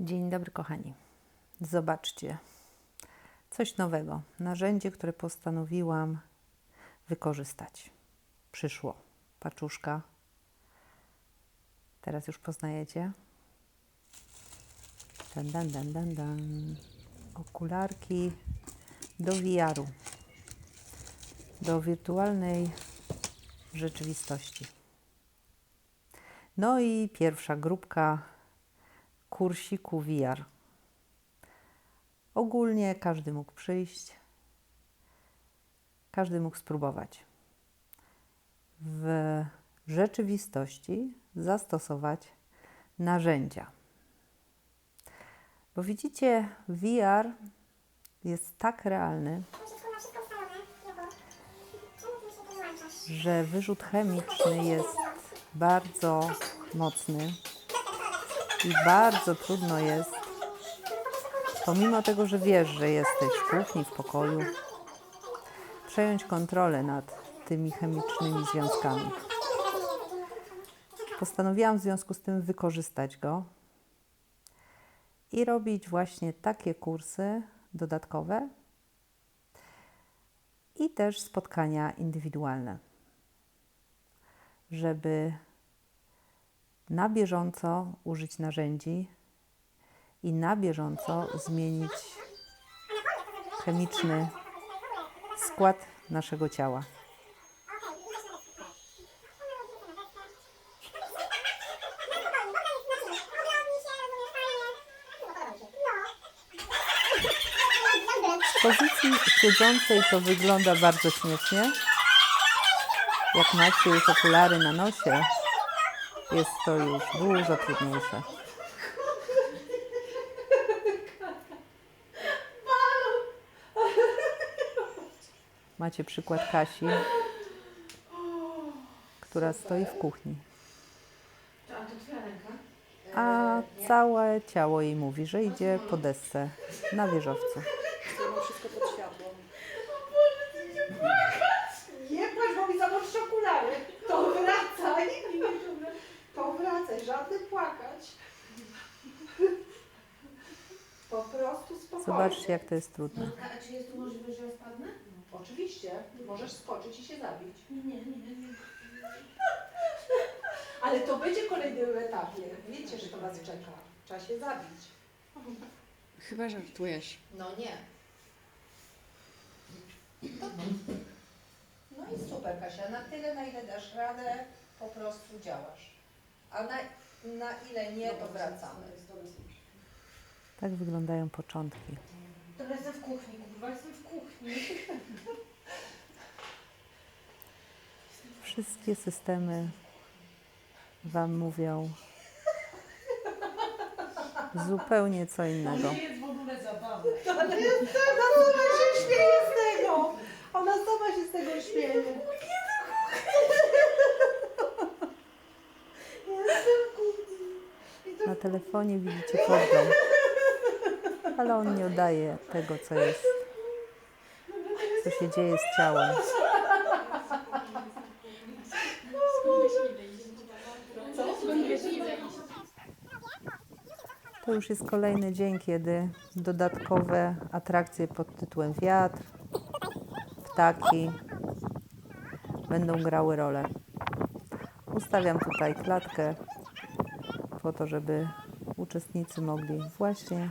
Dzień dobry, kochani. Zobaczcie, coś nowego. Narzędzie, które postanowiłam wykorzystać. Przyszło. Paczuszka. Teraz już poznajecie. Dan, dan, dan, dan, dan. Okularki do VR-u. Do wirtualnej rzeczywistości. No i pierwsza grupka kursiku VR. Ogólnie każdy mógł przyjść, każdy mógł spróbować. W rzeczywistości zastosować narzędzia. Bo widzicie, VR jest tak realny, że wyrzut chemiczny jest bardzo mocny i bardzo trudno jest, pomimo tego, że wiesz, że jesteś w kuchni, w pokoju, przejąć kontrolę nad tymi chemicznymi związkami. Postanowiłam w związku z tym wykorzystać go i robić właśnie takie kursy dodatkowe i też spotkania indywidualne, żeby na bieżąco użyć narzędzi i na bieżąco zmienić chemiczny skład naszego ciała. Z pozycji siedzącej to wygląda bardzo śmiesznie. Jak macie już okulary na nosie, jest to już dużo trudniejsze. Macie przykład Kasi, która stoi w kuchni, A całe ciało jej mówi, że idzie po desce na wieżowcu. wszystko pod światło. Nie płacz, bo mi zamoczysz okulary. To wracaj. To wracaj, żadny płakać. Po prostu spokojnie. Zobaczcie, jak to jest trudne. A czy jest tu możliwość, że ja spadnę? Oczywiście, możesz skoczyć i się zabić. Nie, nie, nie. nie. Ale to będzie kolejnym etapie. Wiecie, że to was czeka. Trzeba się zabić. Chyba żartujesz. No nie. No i super Kasia, na tyle na ile dasz radę, po prostu działasz. A na, na ile nie, to wracamy. Tak wyglądają początki. To jestem w kuchni, kurwa, jestem w kuchni. Wszystkie systemy Wam mówią zupełnie co innego. jest w ogóle zabawne. Ale jest, ona sama się śmieje z tego. Ona sama się z tego śmieje. Jestem w kuchni. I to Na telefonie widzicie program, ale on nie oddaje tego, co jest, co się dzieje z ciałem. To już jest kolejny dzień, kiedy dodatkowe atrakcje pod tytułem wiatr, ptaki będą grały rolę. Ustawiam tutaj klatkę po to, żeby uczestnicy mogli właśnie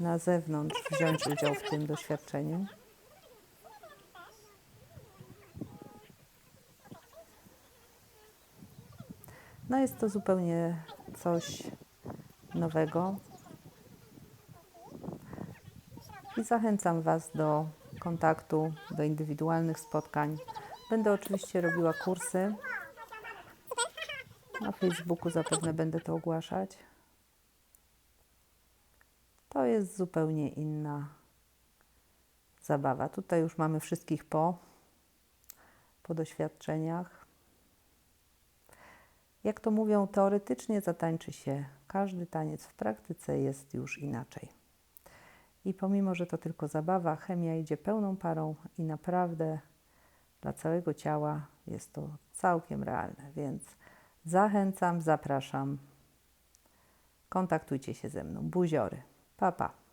na zewnątrz wziąć udział w tym doświadczeniu. No jest to zupełnie coś nowego. I zachęcam Was do kontaktu, do indywidualnych spotkań. Będę oczywiście robiła kursy. Na Facebooku zapewne będę to ogłaszać. Jest zupełnie inna zabawa. Tutaj już mamy wszystkich po, po doświadczeniach. Jak to mówią, teoretycznie zatańczy się każdy taniec, w praktyce jest już inaczej. I pomimo, że to tylko zabawa, chemia idzie pełną parą i naprawdę dla całego ciała jest to całkiem realne. Więc zachęcam, zapraszam kontaktujcie się ze mną. Buziory. Pa, pa.